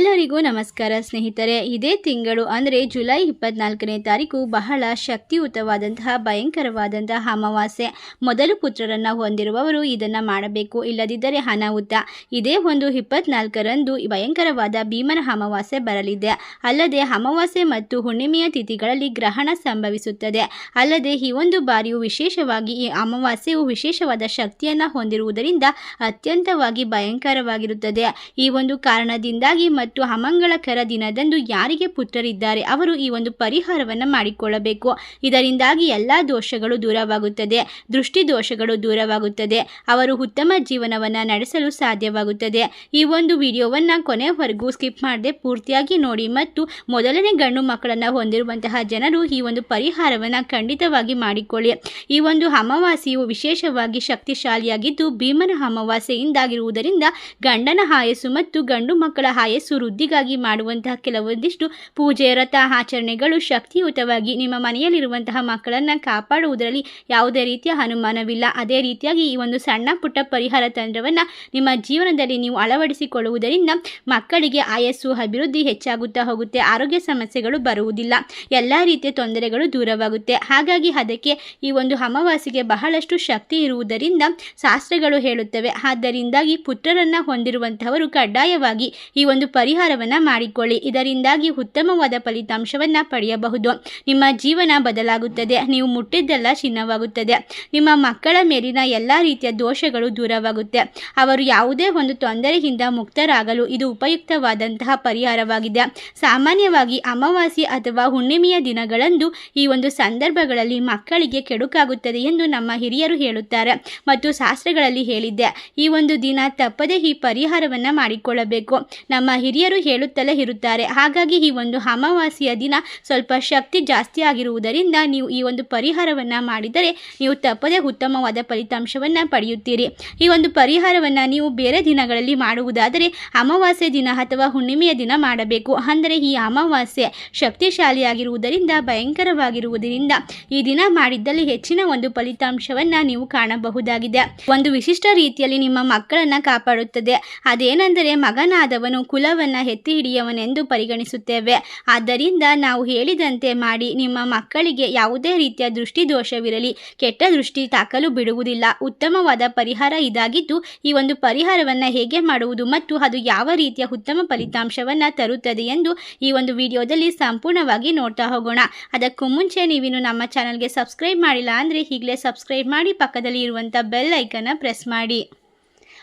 Él ಎಲ್ಲರಿಗೂ ನಮಸ್ಕಾರ ಸ್ನೇಹಿತರೆ. ಇದೇ ತಿಂಗಳು ಅಂದರೆ ಜುಲೈ ಇಪ್ಪತ್ನಾಲ್ಕನೇ ತಾರೀಕು ಬಹಳ ಶಕ್ತಿಯುತವಾದಂತಹ, ಭಯಂಕರವಾದಂತಹ ಅಮಾವಾಸ್ಯೆ. ಮೊದಲು ಪುತ್ರರನ್ನು ಹೊಂದಿರುವವರು ಇದನ್ನು ಮಾಡಬೇಕು, ಇಲ್ಲದಿದ್ದರೆ ಅನಾಹುತ. ಇದೇ ಒಂದು ಇಪ್ಪತ್ನಾಲ್ಕರಂದು ಭಯಂಕರವಾದ ಭೀಮನ ಅಮಾವಾಸ್ಯೆ ಬರಲಿದೆ. ಅಲ್ಲದೆ ಅಮಾವಾಸ್ಯೆ ಮತ್ತು ಹುಣ್ಣಿಮೆಯ ತಿಥಿಗಳಲ್ಲಿ ಗ್ರಹಣ ಸಂಭವಿಸುತ್ತದೆ. ಅಲ್ಲದೆ ಈ ಒಂದು ಬಾರಿಯು ವಿಶೇಷವಾಗಿ ಈ ಅಮಾವಾಸ್ಯೆಯು ವಿಶೇಷವಾದ ಶಕ್ತಿಯನ್ನು ಹೊಂದಿರುವುದರಿಂದ ಅತ್ಯಂತವಾಗಿ ಭಯಂಕರವಾಗಿರುತ್ತದೆ. ಈ ಒಂದು ಕಾರಣದಿಂದಾಗಿ ಮತ್ತು ಅಮಂಗಳಕರ ದಿನದಂದು ಯಾರಿಗೆ ಪುತ್ರರಿದ್ದಾರೆ ಅವರು ಈ ಒಂದು ಪರಿಹಾರವನ್ನು ಮಾಡಿಕೊಳ್ಳಬೇಕು. ಇದರಿಂದಾಗಿ ಎಲ್ಲ ದೋಷಗಳು ದೂರವಾಗುತ್ತದೆ. ದೃಷ್ಟಿ ದೋಷಗಳು ದೂರವಾಗುತ್ತದೆ. ಅವರು ಉತ್ತಮ ಜೀವನವನ್ನು ನಡೆಸಲು ಸಾಧ್ಯವಾಗುತ್ತದೆ. ಈ ಒಂದು ವಿಡಿಯೋವನ್ನು ಕೊನೆವರೆಗೂ ಸ್ಕಿಪ್ ಮಾಡದೆ ಪೂರ್ತಿಯಾಗಿ ನೋಡಿ ಮತ್ತು ಮೊದಲನೇ ಗಂಡು ಮಕ್ಕಳನ್ನು ಹೊಂದಿರುವಂತಹ ಜನರು ಈ ಒಂದು ಪರಿಹಾರವನ್ನು ಖಂಡಿತವಾಗಿ ಮಾಡಿಕೊಳ್ಳಿ. ಈ ಒಂದು ಅಮಾವಾಸ್ಯೆಯು ವಿಶೇಷವಾಗಿ ಶಕ್ತಿಶಾಲಿಯಾಗಿದ್ದು ಭೀಮನ ಅಮಾವಾಸ್ಯೆಯಿಂದಾಗಿರುವುದರಿಂದ ಗಂಡನ ಆಯಸ್ಸು ಮತ್ತು ಗಂಡು ಮಕ್ಕಳ ಆಯಸ್ಸು ವೃದ್ಧಿಗಾಗಿ ಮಾಡುವಂತಹ ಕೆಲವೊಂದಿಷ್ಟು ಪೂಜೆ, ವ್ರತ, ಆಚರಣೆಗಳು ಶಕ್ತಿಯುತವಾಗಿ ನಿಮ್ಮ ಮನೆಯಲ್ಲಿರುವಂತಹ ಮಕ್ಕಳನ್ನು ಕಾಪಾಡುವುದರಲ್ಲಿ ಯಾವುದೇ ರೀತಿಯ ಅನುಮಾನವಿಲ್ಲ. ಅದೇ ರೀತಿಯಾಗಿ ಈ ಒಂದು ಸಣ್ಣ ಪುಟ್ಟ ಪರಿಹಾರ ತಂತ್ರವನ್ನು ನಿಮ್ಮ ಜೀವನದಲ್ಲಿ ನೀವು ಅಳವಡಿಸಿಕೊಳ್ಳುವುದರಿಂದ ಮಕ್ಕಳಿಗೆ ಆಯಸ್ಸು, ಅಭಿವೃದ್ಧಿ ಹೆಚ್ಚಾಗುತ್ತಾ ಹೋಗುತ್ತೆ. ಆರೋಗ್ಯ ಸಮಸ್ಯೆಗಳು ಬರುವುದಿಲ್ಲ. ಎಲ್ಲ ರೀತಿಯ ತೊಂದರೆಗಳು ದೂರವಾಗುತ್ತೆ. ಹಾಗಾಗಿ ಅದಕ್ಕೆ ಈ ಒಂದು ಅಮಾವಾಸ್ಯೆಗೆ ಬಹಳಷ್ಟು ಶಕ್ತಿ ಇರುವುದರಿಂದ ಶಾಸ್ತ್ರಗಳು ಹೇಳುತ್ತವೆ. ಆದ್ದರಿಂದಾಗಿ ಪುತ್ರರನ್ನು ಹೊಂದಿರುವಂತಹವರು ಕಡ್ಡಾಯವಾಗಿ ಈ ಒಂದು ಪರಿಹಾರವನ್ನು ಮಾಡಿಕೊಳ್ಳಿ. ಇದರಿಂದಾಗಿ ಉತ್ತಮವಾದ ಫಲಿತಾಂಶವನ್ನು ಪಡೆಯಬಹುದು. ನಿಮ್ಮ ಜೀವನ ಬದಲಾಗುತ್ತದೆ. ನೀವು ಮುಟ್ಟಿದ್ದೆಲ್ಲ ಚಿನ್ನವಾಗುತ್ತದೆ ನಿಮ್ಮ ಮಕ್ಕಳ ಮೇಲಿನ ಎಲ್ಲ ರೀತಿಯ ದೋಷಗಳು ದೂರವಾಗುತ್ತೆ. ಅವರು ಯಾವುದೇ ಒಂದು ತೊಂದರೆಯಿಂದ ಮುಕ್ತರಾಗಲು ಇದು ಉಪಯುಕ್ತವಾದಂತಹ ಪರಿಹಾರವಾಗಿದೆ. ಸಾಮಾನ್ಯವಾಗಿ ಅಮಾವಾಸ್ಯೆ ಅಥವಾ ಹುಣ್ಣಿಮೆಯ ದಿನಗಳಂದು ಈ ಒಂದು ಸಂದರ್ಭಗಳಲ್ಲಿ ಮಕ್ಕಳಿಗೆ ಕೆಡುಕಾಗುತ್ತದೆ ಎಂದು ನಮ್ಮ ಹಿರಿಯರು ಹೇಳುತ್ತಾರೆ. ಮತ್ತು ಶಾಸ್ತ್ರಗಳಲ್ಲಿ ಹೇಳಿದ್ದೆ, ಈ ಒಂದು ದಿನ ತಪ್ಪದೇ ಈ ಪರಿಹಾರವನ್ನು ಮಾಡಿಕೊಳ್ಳಬೇಕು. ನಮ್ಮ ಹಿರಿಯರು ಹೇಳುತ್ತಲೇ ಇರುತ್ತಾರೆ. ಹಾಗಾಗಿ ಈ ಒಂದು ಅಮಾವಾಸ್ಯೆಯ ದಿನ ಸ್ವಲ್ಪ ಶಕ್ತಿ ಜಾಸ್ತಿ ಆಗಿರುವುದರಿಂದ ನೀವು ಈ ಒಂದು ಪರಿಹಾರವನ್ನು ಮಾಡಿದರೆ ನೀವು ತಪ್ಪದೇ ಉತ್ತಮವಾದ ಫಲಿತಾಂಶವನ್ನು ಪಡೆಯುತ್ತೀರಿ. ಈ ಒಂದು ಪರಿಹಾರವನ್ನು ನೀವು ಬೇರೆ ದಿನಗಳಲ್ಲಿ ಮಾಡುವುದಾದರೆ ಅಮಾವಾಸ್ಯೆ ದಿನ ಅಥವಾ ಹುಣ್ಣಿಮೆಯ ದಿನ ಮಾಡಬೇಕು. ಅಂದರೆ ಈ ಅಮಾವಾಸ್ಯೆ ಶಕ್ತಿಶಾಲಿಯಾಗಿರುವುದರಿಂದ, ಭಯಂಕರವಾಗಿರುವುದರಿಂದ ಈ ದಿನ ಮಾಡಿದ್ದಲ್ಲಿ ಹೆಚ್ಚಿನ ಒಂದು ಫಲಿತಾಂಶವನ್ನು ನೀವು ಕಾಣಬಹುದಾಗಿದೆ. ಒಂದು ವಿಶಿಷ್ಟ ರೀತಿಯಲ್ಲಿ ನಿಮ್ಮ ಮಕ್ಕಳನ್ನು ಕಾಪಾಡುತ್ತದೆ. ಅದೇನೆಂದರೆ ಮಗನಾದವನು ಕುಲವನ್ನು ಎತ್ತಿ ಹಿಡಿಯವನೆಂದು ಪರಿಗಣಿಸುತ್ತೇವೆ. ಆದ್ದರಿಂದ ನಾವು ಹೇಳಿದಂತೆ ಮಾಡಿ, ನಿಮ್ಮ ಮಕ್ಕಳಿಗೆ ಯಾವುದೇ ರೀತಿಯ ದೃಷ್ಟಿದೋಷವಿರಲಿ, ಕೆಟ್ಟ ದೃಷ್ಟಿ ತಾಕಲು ಬಿಡುವುದಿಲ್ಲ. ಉತ್ತಮವಾದ ಪರಿಹಾರ ಇದಾಗಿದ್ದು, ಈ ಒಂದು ಪರಿಹಾರವನ್ನು ಹೇಗೆ ಮಾಡುವುದು ಮತ್ತು ಅದು ಯಾವ ರೀತಿಯ ಉತ್ತಮ ಫಲಿತಾಂಶವನ್ನು ತರುತ್ತದೆ ಎಂದು ಈ ಒಂದು ವಿಡಿಯೋದಲ್ಲಿ ಸಂಪೂರ್ಣವಾಗಿ ನೋಡ್ತಾ ಹೋಗೋಣ. ಅದಕ್ಕೂ ಮುಂಚೆ ನೀವಿನ್ನು ನಮ್ಮ ಚಾನಲ್ಗೆ ಸಬ್ಸ್ಕ್ರೈಬ್ ಮಾಡಿಲ್ಲ ಅಂದರೆ ಈಗಲೇ ಸಬ್ಸ್ಕ್ರೈಬ್ ಮಾಡಿ, ಪಕ್ಕದಲ್ಲಿ ಇರುವಂಥ ಬೆಲ್ ಐಕನ್ನ ಪ್ರೆಸ್ ಮಾಡಿ.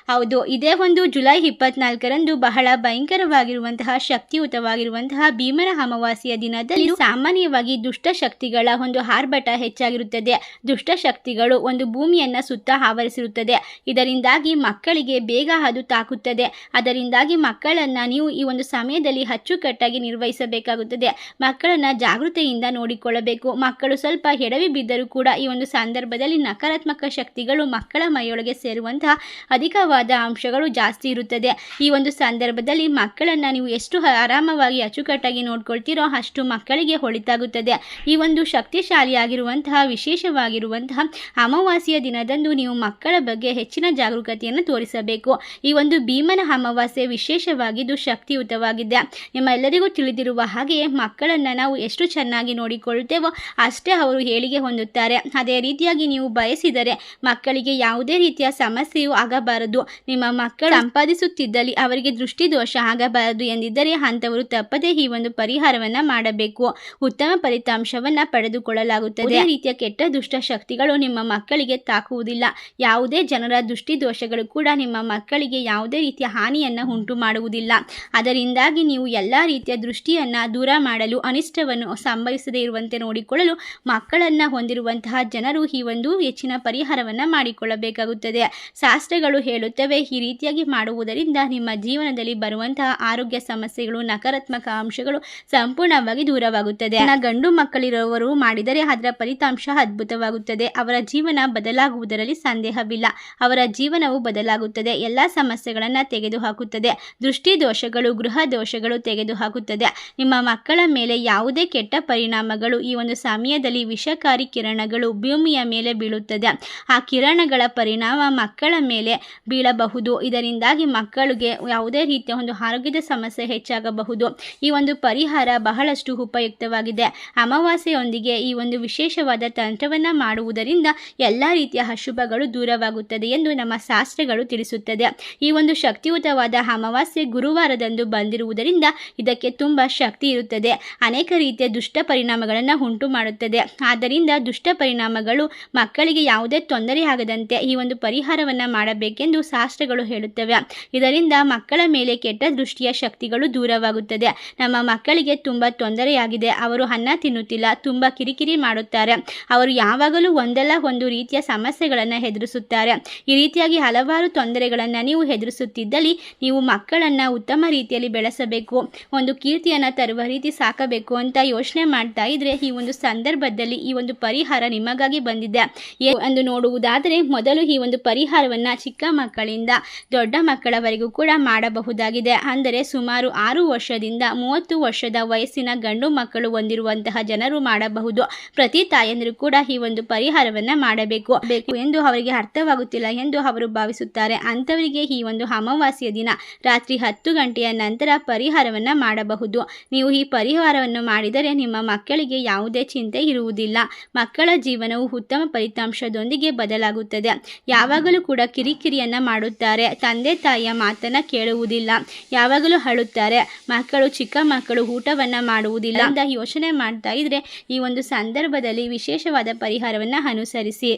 ಹೌದು, ಇದೇ ಒಂದು ಜುಲೈ ಇಪ್ಪತ್ನಾಲ್ಕರಂದು ಬಹಳ ಭಯಂಕರವಾಗಿರುವಂತಹ ಶಕ್ತಿಯುತವಾಗಿರುವಂತಹ ಭೀಮನ ಅಮಾವಾಸ್ಯ ದಿನದಲ್ಲಿ ಸಾಮಾನ್ಯವಾಗಿ ದುಷ್ಟಶಕ್ತಿಗಳ ಒಂದು ಆರ್ಭಟ ಹೆಚ್ಚಾಗಿರುತ್ತದೆ. ದುಷ್ಟಶಕ್ತಿಗಳು ಒಂದು ಭೂಮಿಯನ್ನು ಸುತ್ತ ಆವರಿಸಿರುತ್ತದೆ. ಇದರಿಂದಾಗಿ ಮಕ್ಕಳಿಗೆ ಬೇಗ ಅದು ತಾಕುತ್ತದೆ. ಅದರಿಂದಾಗಿ ಮಕ್ಕಳನ್ನು ನೀವು ಈ ಒಂದು ಸಮಯದಲ್ಲಿ ಅಚ್ಚುಕಟ್ಟಾಗಿ ನಿರ್ವಹಿಸಬೇಕಾಗುತ್ತದೆ. ಮಕ್ಕಳನ್ನು ಜಾಗೃತೆಯಿಂದ ನೋಡಿಕೊಳ್ಳಬೇಕು. ಮಕ್ಕಳು ಸ್ವಲ್ಪ ಎಡವಿ ಬಿದ್ದರೂ ಕೂಡ ಈ ಒಂದು ಸಂದರ್ಭದಲ್ಲಿ ನಕಾರಾತ್ಮಕ ಶಕ್ತಿಗಳು ಮಕ್ಕಳ ಮೈಯೊಳಗೆ ಸೇರುವಂತಹ ಅಧಿಕವಾದ ಅಂಶಗಳು ಜಾಸ್ತಿ ಇರುತ್ತದೆ. ಈ ಒಂದು ಸಂದರ್ಭದಲ್ಲಿ ಮಕ್ಕಳನ್ನು ನೀವು ಎಷ್ಟು ಆರಾಮವಾಗಿ ಅಚ್ಚುಕಟ್ಟಾಗಿ ನೋಡ್ಕೊಳ್ತೀರೋ ಅಷ್ಟು ಮಕ್ಕಳಿಗೆ ಹೊಳಿತಾಗುತ್ತದೆ. ಈ ಒಂದು ಶಕ್ತಿಶಾಲಿಯಾಗಿರುವಂತಹ, ವಿಶೇಷವಾಗಿರುವಂತಹ ಅಮಾವಾಸ್ಯೆಯ ದಿನದಂದು ನೀವು ಮಕ್ಕಳ ಬಗ್ಗೆ ಹೆಚ್ಚಿನ ಜಾಗರೂಕತೆಯನ್ನು ತೋರಿಸಬೇಕು. ಈ ಒಂದು ಭೀಮನ ಅಮಾವಾಸ್ಯೆ ವಿಶೇಷವಾಗಿದ್ದು ಶಕ್ತಿಯುತವಾಗಿದೆ. ನಿಮ್ಮೆಲ್ಲರಿಗೂ ತಿಳಿದಿರುವ ಹಾಗೆಯೇ ಮಕ್ಕಳನ್ನು ನಾವು ಎಷ್ಟು ಚೆನ್ನಾಗಿ ನೋಡಿಕೊಳ್ಳುತ್ತೇವೋ ಅಷ್ಟೇ ಅವರು ಹೇಳಿಗೆ ಹೊಂದುತ್ತಾರೆ. ಅದೇ ರೀತಿಯಾಗಿ ನೀವು ಬಯಸಿದರೆ ಮಕ್ಕಳಿಗೆ ಯಾವುದೇ ರೀತಿಯ ಸಮಸ್ಯೆಯೂ ಆಗಬಾರದು. ನಿಮ್ಮ ಮಕ್ಕಳು ಸಂಪಾದಿಸುತ್ತಿದ್ದಲ್ಲಿ ಅವರಿಗೆ ದೃಷ್ಟಿದೋಷ ಆಗಬಾರದು ಎಂದಿದ್ದರೆ ಅಂಥವರು ತಪ್ಪದೇ ಈ ಒಂದು ಪರಿಹಾರವನ್ನು ಮಾಡಬೇಕು. ಉತ್ತಮ ಫಲಿತಾಂಶವನ್ನು ಪಡೆದುಕೊಳ್ಳಲಾಗುತ್ತದೆ. ಅದೇ ರೀತಿಯ ಕೆಟ್ಟ ದುಷ್ಟ ಶಕ್ತಿಗಳು ನಿಮ್ಮ ಮಕ್ಕಳಿಗೆ ತಾಕುವುದಿಲ್ಲ. ಯಾವುದೇ ಜನರ ದೃಷ್ಟಿದೋಷಗಳು ಕೂಡ ನಿಮ್ಮ ಮಕ್ಕಳಿಗೆ ಯಾವುದೇ ರೀತಿಯ ಹಾನಿಯನ್ನು ಉಂಟು ಮಾಡುವುದಿಲ್ಲ. ಅದರಿಂದಾಗಿ ನೀವು ಎಲ್ಲ ರೀತಿಯ ದೃಷ್ಟಿಯನ್ನ ದೂರ ಮಾಡಲು ಅನಿಷ್ಟವನ್ನು ಸಂಭವಿಸದೇ ಇರುವಂತೆ ನೋಡಿಕೊಳ್ಳಲು ಮಕ್ಕಳನ್ನ ಹೊಂದಿರುವಂತಹ ಜನರು ಈ ಒಂದು ಹೆಚ್ಚಿನ ಪರಿಹಾರವನ್ನು ಮಾಡಿಕೊಳ್ಳಬೇಕಾಗುತ್ತದೆ. ಶಾಸ್ತ್ರಗಳು ಹೇಳುತ್ತವೆ ಈ ರೀತಿಯಾಗಿ ಮಾಡುವುದರಿಂದ ನಿಮ್ಮ ಜೀವನದಲ್ಲಿ ಬರುವಂತಹ ಆರೋಗ್ಯ ಸಮಸ್ಯೆಗಳು, ನಕಾರಾತ್ಮಕ ಅಂಶಗಳು ಸಂಪೂರ್ಣವಾಗಿ ದೂರವಾಗುತ್ತದೆ. ಗಂಡು ಮಕ್ಕಳಿರುವವರು ಮಾಡಿದರೆ ಅದರ ಫಲಿತಾಂಶ ಅದ್ಭುತವಾಗುತ್ತದೆ. ಅವರ ಜೀವನ ಬದಲಾಗುವುದರಲ್ಲಿ ಸಂದೇಹವಿಲ್ಲ. ಅವರ ಜೀವನವು ಬದಲಾಗುತ್ತದೆ. ಎಲ್ಲ ಸಮಸ್ಯೆಗಳನ್ನು ತೆಗೆದುಹಾಕುತ್ತದೆ. ದೃಷ್ಟಿ ದೋಷಗಳು, ಗೃಹ ದೋಷಗಳು ತೆಗೆದುಹಾಕುತ್ತದೆ. ನಿಮ್ಮ ಮಕ್ಕಳ ಮೇಲೆ ಯಾವುದೇ ಕೆಟ್ಟ ಪರಿಣಾಮಗಳು, ಈ ಒಂದು ಸಮಯದಲ್ಲಿ ವಿಷಕಾರಿ ಕಿರಣಗಳು ಭೂಮಿಯ ಮೇಲೆ ಬೀಳುತ್ತದೆ. ಆ ಕಿರಣಗಳ ಪರಿಣಾಮ ಮಕ್ಕಳ ಮೇಲೆ ಬೀಳ ಬೀಳಬಹುದು ಇದರಿಂದಾಗಿ ಮಕ್ಕಳಿಗೆ ಯಾವುದೇ ರೀತಿಯ ಒಂದು ಆರೋಗ್ಯದ ಸಮಸ್ಯೆ ಹೆಚ್ಚಾಗಬಹುದು. ಈ ಒಂದು ಪರಿಹಾರ ಬಹಳಷ್ಟು ಉಪಯುಕ್ತವಾಗಿದೆ. ಅಮಾವಾಸ್ಯೆಯೊಂದಿಗೆ ಈ ಒಂದು ವಿಶೇಷವಾದ ತಂತ್ರವನ್ನು ಮಾಡುವುದರಿಂದ ಎಲ್ಲ ರೀತಿಯ ಅಶುಭಗಳು ದೂರವಾಗುತ್ತದೆ ಎಂದು ನಮ್ಮ ಶಾಸ್ತ್ರಗಳು ತಿಳಿಸುತ್ತದೆ. ಈ ಒಂದು ಶಕ್ತಿಯುತವಾದ ಅಮಾವಾಸ್ಯೆ ಗುರುವಾರದಂದು ಬಂದಿರುವುದರಿಂದ ಇದಕ್ಕೆ ತುಂಬ ಶಕ್ತಿ ಇರುತ್ತದೆ. ಅನೇಕ ರೀತಿಯ ದುಷ್ಟ ಪರಿಣಾಮಗಳನ್ನು ಉಂಟು ಮಾಡುತ್ತದೆ. ಆದ್ದರಿಂದ ದುಷ್ಟ ಪರಿಣಾಮಗಳು ಮಕ್ಕಳಿಗೆ ಯಾವುದೇ ತೊಂದರೆ ಆಗದಂತೆ ಈ ಒಂದು ಪರಿಹಾರವನ್ನು ಮಾಡಬೇಕೆಂದು ಶಾಸ್ತ್ರಗಳು ಹೇಳುತ್ತವೆ. ಇದರಿಂದ ಮಕ್ಕಳ ಮೇಲೆ ಕೆಟ್ಟ ದೃಷ್ಟಿಯ ಶಕ್ತಿಗಳು ದೂರವಾಗುತ್ತದೆ. ನಮ್ಮ ಮಕ್ಕಳಿಗೆ ತುಂಬ ತೊಂದರೆಯಾಗಿದೆ. ಅವರು ಅನ್ನ ತಿನ್ನುತ್ತಿಲ್ಲ, ತುಂಬ ಕಿರಿಕಿರಿ ಮಾಡುತ್ತಾರೆ. ಅವರು ಯಾವಾಗಲೂ ಒಂದಲ್ಲ ಒಂದು ರೀತಿಯ ಸಮಸ್ಯೆಗಳನ್ನು ಎದುರಿಸುತ್ತಾರೆ. ಈ ರೀತಿಯಾಗಿ ಹಲವಾರು ತೊಂದರೆಗಳನ್ನು ನೀವು ಎದುರಿಸುತ್ತಿದ್ದಲ್ಲಿ ನೀವು ಮಕ್ಕಳನ್ನು ಉತ್ತಮ ರೀತಿಯಲ್ಲಿ ಬೆಳೆಸಬೇಕು. ಒಂದು ಕೀರ್ತಿಯನ್ನು ತರುವ ರೀತಿ ಸಾಕಬೇಕು ಅಂತ ಯೋಚನೆ ಮಾಡ್ತಾ ಇದ್ರೆ ಈ ಒಂದು ಸಂದರ್ಭದಲ್ಲಿ ಈ ಒಂದು ಪರಿಹಾರ ನಿಮಗಾಗಿ ಬಂದಿದೆ. ಎಂದು ನೋಡುವುದಾದರೆ ಮೊದಲು ಈ ಒಂದು ಪರಿಹಾರವನ್ನು ಚಿಕ್ಕ ಮಕ್ಕಳಿಂದ ದೊಡ್ಡ ಮಕ್ಕಳವರೆಗೂ ಕೂಡ ಮಾಡಬಹುದಾಗಿದೆ. ಅಂದರೆ ಸುಮಾರು ಆರು ವರ್ಷದಿಂದ ಮೂವತ್ತು ವರ್ಷದ ವಯಸ್ಸಿನ ಗಂಡು ಮಕ್ಕಳು ಹೊಂದಿರುವಂತಹ ಜನರು ಮಾಡಬಹುದು. ಪ್ರತಿ ತಾಯಂದಿರು ಕೂಡ ಈ ಒಂದು ಪರಿಹಾರವನ್ನು ಮಾಡಬೇಕು. ಬೇಕು ಎಂದು ಅವರಿಗೆ ಅರ್ಥವಾಗುತ್ತಿಲ್ಲ ಎಂದು ಅವರು ಭಾವಿಸುತ್ತಾರೆ. ಅಂಥವರಿಗೆ ಈ ಒಂದು ಅಮಾವಾಸ್ಯ ದಿನ ರಾತ್ರಿ ಹತ್ತು ಗಂಟೆಯ ನಂತರ ಪರಿಹಾರವನ್ನು ಮಾಡಬಹುದು. ನೀವು ಈ ಪರಿಹಾರವನ್ನು ಮಾಡಿದರೆ ನಿಮ್ಮ ಮಕ್ಕಳಿಗೆ ಯಾವುದೇ ಚಿಂತೆ ಇರುವುದಿಲ್ಲ. ಮಕ್ಕಳ ಜೀವನವು ಉತ್ತಮ ಫಲಿತಾಂಶದೊಂದಿಗೆ ಬದಲಾಗುತ್ತದೆ. ಯಾವಾಗಲೂ ಕೂಡ ಕಿರಿಕಿರಿಯನ್ನು ಮಾಡುತ್ತಾರೆ. ತಂದೆ ತಾಯಿಯ ಮಾತನ್ನು ಕೇಳುವುದಿಲ್ಲ. ಯಾವಾಗಲೂ ಅಳುತ್ತಾರೆ ಮಕ್ಕಳು ಚಿಕ್ಕ ಮಕ್ಕಳು ಊಟವನ್ನು ಮಾಡುವುದಿಲ್ಲ ಅಂತ ಯೋಚನೆ ಮಾಡ್ತಾ ಇದ್ರೆ ಈ ಒಂದು ಸಂದರ್ಭದಲ್ಲಿ ವಿಶೇಷವಾದ ಪರಿಹಾರವನ್ನು ಅನುಸರಿಸಿ.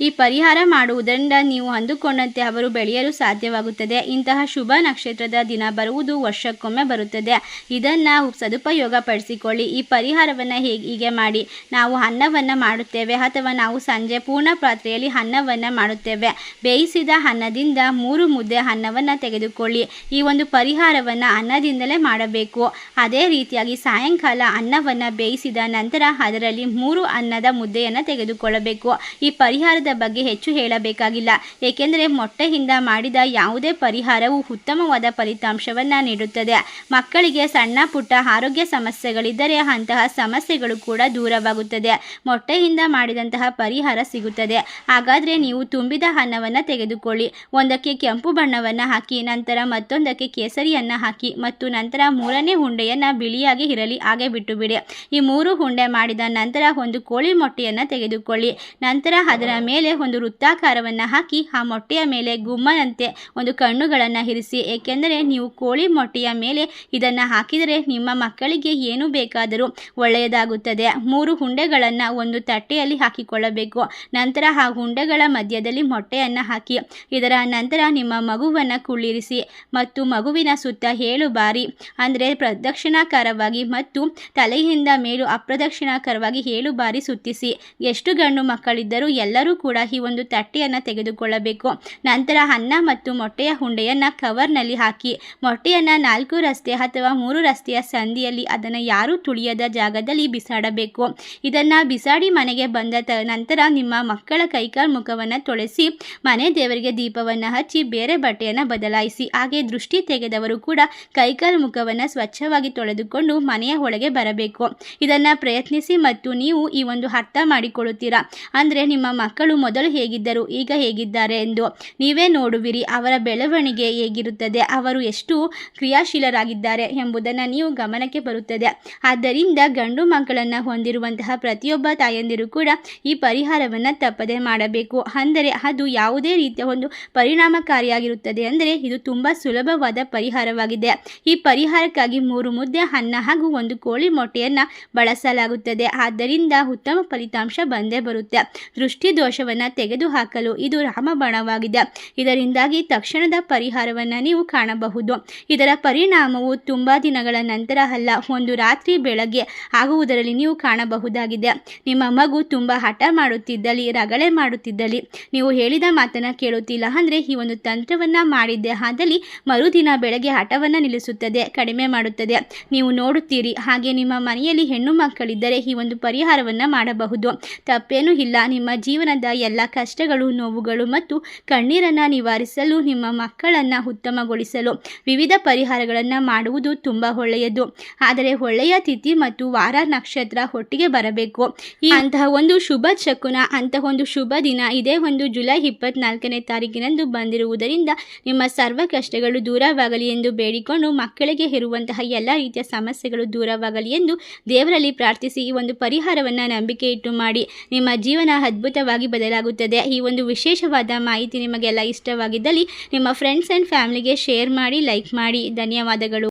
ಈ ಪರಿಹಾರ ಮಾಡುವುದರಿಂದ ನೀವು ಅಂದುಕೊಂಡಂತೆ ಅವರು ಬೆಳೆಯಲು ಸಾಧ್ಯವಾಗುತ್ತದೆ. ಇಂತಹ ಶುಭ ನಕ್ಷತ್ರದ ದಿನ ಬರುವುದು ವರ್ಷಕ್ಕೊಮ್ಮೆ ಬರುತ್ತದೆ. ಇದನ್ನು ಸದುಪಯೋಗ ಪಡಿಸಿಕೊಳ್ಳಿ. ಈ ಪರಿಹಾರವನ್ನು ಹೇಗೆ ಹೀಗೆ ಮಾಡಿ? ನಾವು ಅನ್ನವನ್ನು ಮಾಡುತ್ತೇವೆ ಅಥವಾ ನಾವು ಸಂಜೆ ಪೂರ್ಣ ಪಾತ್ರೆಯಲ್ಲಿ ಅನ್ನವನ್ನು ಮಾಡುತ್ತೇವೆ? ಬೇಯಿಸಿದ ಅನ್ನದಿಂದ ಮೂರು ಮುದ್ದೆ ಅನ್ನವನ್ನು ತೆಗೆದುಕೊಳ್ಳಿ. ಈ ಒಂದು ಪರಿಹಾರವನ್ನು ಅನ್ನದಿಂದಲೇ ಮಾಡಬೇಕು. ಅದೇ ರೀತಿಯಾಗಿ ಸಾಯಂಕಾಲ ಅನ್ನವನ್ನು ಬೇಯಿಸಿದ ನಂತರ ಅದರಲ್ಲಿ ಮೂರು ಅನ್ನದ ಮುದ್ದೆಯನ್ನು ತೆಗೆದುಕೊಳ್ಳಬೇಕು. ಈ ಪರಿಹಾರದ ಬಗ್ಗೆ ಹೆಚ್ಚು ಹೇಳಬೇಕಾಗಿಲ್ಲ. ಏಕೆಂದರೆ ಮೊಟ್ಟೆಯಿಂದ ಮಾಡಿದ ಯಾವುದೇ ಪರಿಹಾರವು ಉತ್ತಮವಾದ ಫಲಿತಾಂಶವನ್ನು ನೀಡುತ್ತದೆ. ಮಕ್ಕಳಿಗೆ ಸಣ್ಣ ಪುಟ್ಟ ಆರೋಗ್ಯ ಸಮಸ್ಯೆಗಳಿದ್ದರೆ ಅಂತಹ ಸಮಸ್ಯೆಗಳು ಕೂಡ ದೂರವಾಗುತ್ತದೆ. ಮೊಟ್ಟೆಯಿಂದ ಮಾಡಿದಂತಹ ಪರಿಹಾರ ಸಿಗುತ್ತದೆ. ಹಾಗಾದರೆ ನೀವು ತುಂಬಿದ ಅನ್ನವನ್ನು ತೆಗೆದುಕೊಳ್ಳಿ. ಒಂದಕ್ಕೆ ಕೆಂಪು ಬಣ್ಣವನ್ನು ಹಾಕಿ, ನಂತರ ಮತ್ತೊಂದಕ್ಕೆ ಕೇಸರಿಯನ್ನು ಹಾಕಿ ಮತ್ತು ನಂತರ ಮೂರನೇ ಉಂಡೆಯನ್ನು ಬಿಳಿಯಾಗಿ ಇರಲಿ, ಹಾಗೆ ಬಿಟ್ಟು ಬಿಡಿ ಈ ಮೂರು ಉಂಡೆ ಮಾಡಿದ ನಂತರ ಒಂದು ಕೋಳಿ ಮೊಟ್ಟೆಯನ್ನು ತೆಗೆದುಕೊಳ್ಳಿ. ನಂತರ ಅದರ ಮೇಲೆ ಒಂದು ವೃತ್ತಾಕಾರವನ್ನು ಹಾಕಿ ಆ ಮೊಟ್ಟೆಯ ಮೇಲೆ ಗುಮ್ಮನಂತೆ ಒಂದು ಕಣ್ಣುಗಳನ್ನು ಇರಿಸಿ. ಏಕೆಂದರೆ ನೀವು ಕೋಳಿ ಮೊಟ್ಟೆಯ ಮೇಲೆ ಇದನ್ನು ಹಾಕಿದರೆ ನಿಮ್ಮ ಮಕ್ಕಳಿಗೆ ಏನು ಬೇಕಾದರೂ ಒಳ್ಳೆಯದಾಗುತ್ತದೆ. ಮೂರು ಹುಂಡೆಗಳನ್ನು ಒಂದು ತಟ್ಟೆಯಲ್ಲಿ ಹಾಕಿಕೊಳ್ಳಬೇಕು. ನಂತರ ಆ ಹುಂಡೆಗಳ ಮಧ್ಯದಲ್ಲಿ ಮೊಟ್ಟೆಯನ್ನು ಹಾಕಿ, ಇದರ ನಂತರ ನಿಮ್ಮ ಮಗುವನ್ನು ಕುಳ್ಳಿರಿಸಿ ಮತ್ತು ಮಗುವಿನ ಸುತ್ತ ಏಳು ಬಾರಿ, ಅಂದರೆ ಪ್ರದಕ್ಷಿಣಾಕಾರವಾಗಿ ಮತ್ತು ತಲೆಯಿಂದ ಮೇಲು ಅಪ್ರದಕ್ಷಿಣಾಕಾರವಾಗಿ ಏಳು ಬಾರಿ ಸುತ್ತಿಸಿ. ಎಷ್ಟು ಗಂಡು ಮಕ್ಕಳಿದ್ದರೂ ಎಲ್ಲರೂ ಕೂಡ ಈ ಒಂದು ತಟ್ಟೆಯನ್ನು ತೆಗೆದುಕೊಳ್ಳಬೇಕು. ನಂತರ ಅನ್ನ ಮತ್ತು ಮೊಟ್ಟೆಯ ಉಂಡೆಯನ್ನು ಕವರ್ನಲ್ಲಿ ಹಾಕಿ, ಮೊಟ್ಟೆಯನ್ನು ನಾಲ್ಕು ರಸ್ತೆ ಅಥವಾ ಮೂರು ರಸ್ತೆಯ ಸಂದಿಯಲ್ಲಿ ಅದನ್ನು ಯಾರೂ ತುಳಿಯದ ಜಾಗದಲ್ಲಿ ಬಿಸಾಡಬೇಕು. ಇದನ್ನು ಬಿಸಾಡಿ ಮನೆಗೆ ಬಂದ ನಂತರ ನಿಮ್ಮ ಮಕ್ಕಳ ಕೈಕಾಲು ಮುಖವನ್ನು ತೊಳೆಸಿ, ಮನೆ ದೇವರಿಗೆ ದೀಪವನ್ನು ಹಚ್ಚಿ, ಬೇರೆ ಬಟ್ಟೆಯನ್ನು ಬದಲಾಯಿಸಿ, ಹಾಗೆ ದೃಷ್ಟಿ ತೆಗೆದವರು ಕೂಡ ಕೈಕಾಲು ಮುಖವನ್ನು ಸ್ವಚ್ಛವಾಗಿ ತೊಳೆದುಕೊಂಡು ಮನೆಯ ಒಳಗೆ ಬರಬೇಕು. ಇದನ್ನು ಪ್ರಯತ್ನಿಸಿ ಮತ್ತು ನೀವು ಈ ಒಂದು ಅರ್ಥ ಮಾಡಿಕೊಳ್ಳುತ್ತೀರಾ? ಅಂದರೆ ನಿಮ್ಮ ಮಕ್ಕಳು ಮೊದಲು ಹೇಗಿದ್ದರು, ಈಗ ಹೇಗಿದ್ದಾರೆ ಎಂದು ನೀವೇ ನೋಡುವಿರಿ. ಅವರ ಬೆಳವಣಿಗೆ ಹೇಗಿರುತ್ತದೆ, ಅವರು ಎಷ್ಟು ಕ್ರಿಯಾಶೀಲರಾಗಿದ್ದಾರೆ ಎಂಬುದನ್ನು ನೀವು ಗಮನಕ್ಕೆ ಬರುತ್ತದೆ. ಆದ್ದರಿಂದ ಗಂಡು ಮಕ್ಕಳನ್ನು ಹೊಂದಿರುವಂತಹ ಪ್ರತಿಯೊಬ್ಬ ತಾಯಂದಿರು ಕೂಡ ಈ ಪರಿಹಾರವನ್ನು ತಪ್ಪದೆ ಮಾಡಬೇಕು. ಅಂದರೆ ಅದು ಯಾವುದೇ ರೀತಿಯ ಒಂದು ಪರಿಣಾಮಕಾರಿಯಾಗಿರುತ್ತದೆ ಅಂದರೆ ಇದು ತುಂಬ ಸುಲಭವಾದ ಪರಿಹಾರವಾಗಿದೆ. ಈ ಪರಿಹಾರಕ್ಕಾಗಿ ಮೂರು ಮುದ್ದೆ, ಅನ್ನ ಹಾಗೂ ಒಂದು ಕೋಳಿ ಮೊಟ್ಟೆಯನ್ನು ಬಳಸಲಾಗುತ್ತದೆ. ಆದ್ದರಿಂದ ಉತ್ತಮ ಫಲಿತಾಂಶ ಬಂದೇ ಬರುತ್ತೆ. ದೃಷ್ಟಿ ದೋಷವನ್ನು ತೆಗೆದುಹಾಕಲು ಇದು ರಾಮಬಾಣವಾಗಿದೆ ಇದರಿಂದಾಗಿ ತಕ್ಷಣದ ಪರಿಹಾರವನ್ನು ನೀವು ಕಾಣಬಹುದು. ಇದರ ಪರಿಣಾಮವು ತುಂಬ ದಿನಗಳ ನಂತರ ಅಲ್ಲ, ಒಂದು ರಾತ್ರಿ ಬೆಳಗ್ಗೆ ಆಗುವುದರಲ್ಲಿ ನೀವು ಕಾಣಬಹುದಾಗಿದೆ. ನಿಮ್ಮ ಮಗು ತುಂಬ ಹಠ ಮಾಡುತ್ತಿದ್ದಲ್ಲಿ, ರಗಳೆ ಮಾಡುತ್ತಿದ್ದಲ್ಲಿ. ನೀವು ಹೇಳಿದ ಮಾತನ್ನು ಕೇಳುತ್ತಿಲ್ಲ ಅಂದರೆ ಈ ಒಂದು ತಂತ್ರವನ್ನು ಮಾಡಿದ್ದೆ ಆದಲ್ಲಿ ಮರುದಿನ ಬೆಳಗ್ಗೆ ಹಠವನ್ನು ನಿಲ್ಲಿಸುತ್ತದೆ, ಕಡಿಮೆ ಮಾಡುತ್ತದೆ. ನೀವು ನೋಡುತ್ತೀರಿ, ಹಾಗೆ ನಿಮ್ಮ ಮನೆಯಲ್ಲಿ ಹೆಣ್ಣು ಮಕ್ಕಳಿದ್ದರೆ ಈ ಒಂದು ಪರಿಹಾರವನ್ನು ಮಾಡಬಹುದು. ತಪ್ಪೇನೂ ಇಲ್ಲ, ನಿಮ್ಮ ಜೀವನದ ಎಲ್ಲ ಕಷ್ಟಗಳು, ನೋವುಗಳು ಮತ್ತು ಕಣ್ಣೀರನ್ನು ನಿವಾರಿಸಲು ನಿಮ್ಮ ಮಕ್ಕಳನ್ನು ಉತ್ತಮಗೊಳಿಸಲು ವಿವಿಧ ಪರಿಹಾರಗಳನ್ನು ಮಾಡುವುದು ತುಂಬ ಒಳ್ಳೆಯದು. ಆದರೆ ಒಳ್ಳೆಯ ತಿಥಿ ಮತ್ತು ವಾರ ನಕ್ಷತ್ರ ಒಟ್ಟಿಗೆ ಬರಬೇಕು. ಈ ಅಂತಹ ಒಂದು ಶುಭ ಶಕುನ ಅಂತಹ ಒಂದು ಶುಭ ದಿನ ಇದೇ ಒಂದು ಜುಲೈ ಇಪ್ಪತ್ನಾಲ್ಕನೇ ತಾರೀಕಿನಂದು ಬಂದಿರುವುದರಿಂದ ನಿಮ್ಮ ಸರ್ವ ಕಷ್ಟಗಳು ದೂರವಾಗಲಿ ಎಂದು ಬೇಡಿಕೊಂಡು ಮಕ್ಕಳಿಗೆ ಇರುವಂತಹ ಎಲ್ಲ ರೀತಿಯ ಸಮಸ್ಯೆಗಳು ದೂರವಾಗಲಿ ಎಂದು ದೇವರಲ್ಲಿ ಪ್ರಾರ್ಥಿಸಿ ಈ ಒಂದು ಪರಿಹಾರವನ್ನು ನಂಬಿಕೆ ಇಟ್ಟು ಮಾಡಿ. ನಿಮ್ಮ ಜೀವನ ಅದ್ಭುತವಾಗಿ ಬದಲಾಗುತ್ತದೆ. ಈ ಒಂದು ವಿಶೇಷವಾದ ಮಾಹಿತಿ ನಿಮಗೆಲ್ಲ ಇಷ್ಟವಾಗಿದ್ದಲ್ಲಿ ನಿಮ್ಮ ಫ್ರೆಂಡ್ಸ್ ಆ್ಯಂಡ್ ಫ್ಯಾಮಿಲಿಗೆ ಶೇರ್ ಮಾಡಿ ಲೈಕ್ ಮಾಡಿ. ಧನ್ಯವಾದಗಳು.